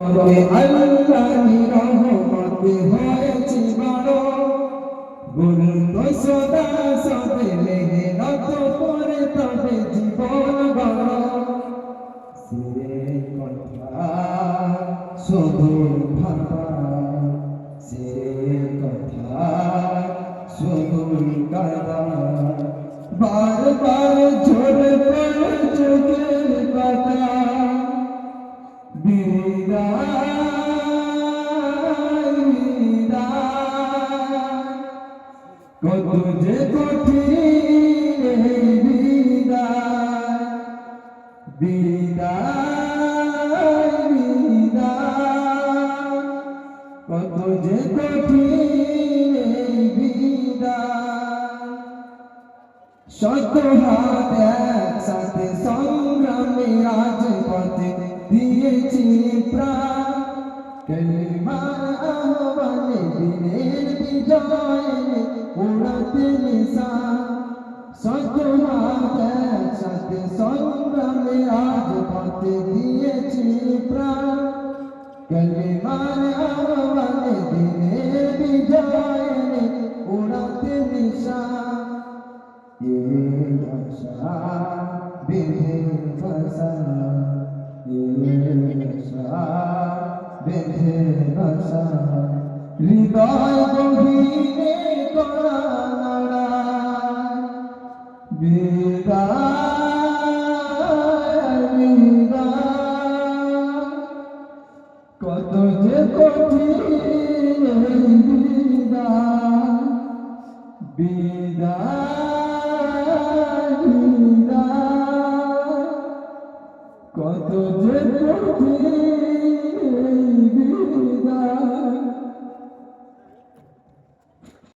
তবে আল্লাহি রহমতে হয়েছি বড় গুল তো সদা সবে লেগে নত পরে তবে জীবন শুধু ভাবা কত যে কঠিন কত যে কঠিন শত হাত একসাথে সংগ্রামে আজ পথে দিয়েছি প্রাণ কলিমার আহ্বানে দিনের বিজয় উড়াতে নিশান শত হাত একসাথে সংগ্রামে আজ পথে দিয়েছি প্রাণ। কলিমার আহ্বানে দিনের বিজয় উড়াতে নিশান হৃদয় গভীরে করা বিদায় কত যে কঠিন বিদায় বিদায় কত যে কঠিন